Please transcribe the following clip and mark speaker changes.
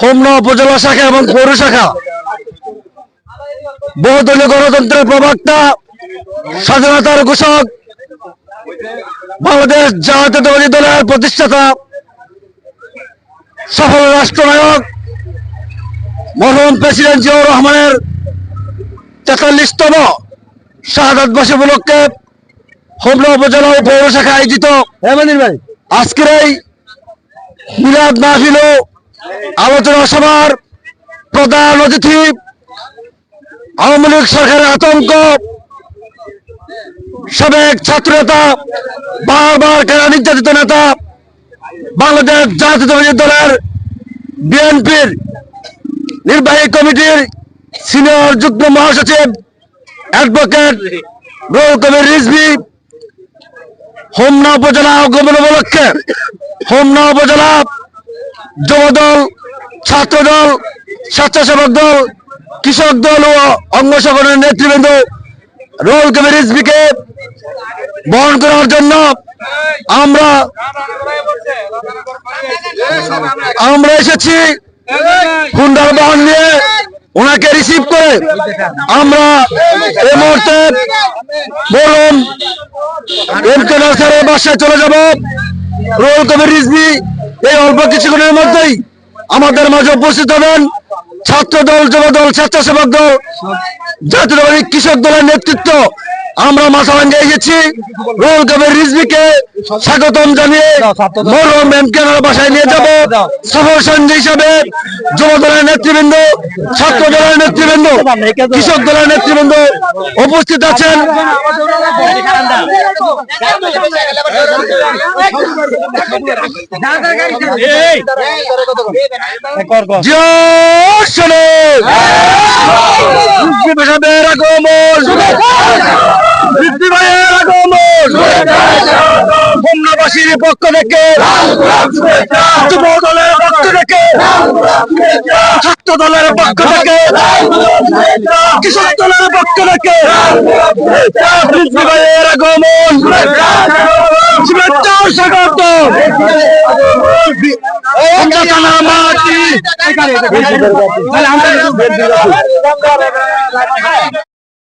Speaker 1: হোমনা উপজেলা শাখা এবং পৌর শাখা। বহুদলীয় গণতন্ত্রের প্রবক্তা স্বাধীনতার ঘোষক বাংলাদেশ জাতীয়তাবাদী দলের প্রতিষ্ঠাতা সফল রাষ্ট্রনায়ক মরহুম প্রেসিডেন্ট জিয়াউর রহমানের তেতাল্লিশতম শাহাদ বাসী উপলক্ষে হোমনা উপজেলা ও পৌর শাখা আয়োজিত আজকের এই মিলাদ মাহফিল আলোচনা সভার প্রধান অতিথি, আওয়ামী লীগ সরকারের আতঙ্ক, সাবেক ছাত্র নেতা বারবার কেনা নির্যাতিত নেতা, বাংলাদেশ জাতীয়তাবাদী দলের বিএনপির নির্বাহী কমিটির সিনিয়র যুগ্ম মহাসচিব অ্যাডভোকেট রুল কবির হোমনা উপজেলা আগমন উপলক্ষে, হোমনা উপজেলা যুবদল, ছাত্রদল, স্বেচ্ছাসেবক দল, কৃষক দল ও অঙ্গ সংগঠনের নেতৃবৃন্দ রোল কবির রিজভিকে বহন করার জন্য আমরা আমরা এসেছি হুন্ডার বাহন নিয়ে ওনাকে রিসিভ করে আমরা এ মুহূর্তে বলুন এমকে নার্সারের বাসায় চলে যাব। রোল কবির রিজভি এই অল্প কিছুক্ষণের মধ্যেই আমাদের মাঝে উপস্থিত হবেন ছাত্র দল যুব দল স্বেচ্ছাসেবক দল, জাতীয়তাবাদী কৃষক দলের নেতৃত্ব। আমরা মাথা ভাঙ্গে এসেছি। রোল কবির রিজভিকে স্বাগতম জানিয়ে মরহম এমকেনার বাসায় নিয়ে যাব। সফর সঞ্জয় হিসাবে যুব দলের নেতৃবৃন্দ ছাত্র দলের নেতৃবৃন্দ, কৃষক দলের নেতৃবৃন্দ উপস্থিত আছেন। হোমনাবাসীর পক্ষ থেকে যুব দলের পক্ষ থেকে ছাত্র দলের পক্ষ থেকে কৃষক দলের পক্ষ থেকে বৃদ্ধি আগমন শুভেচ্ছা স্বাগত। মাটি।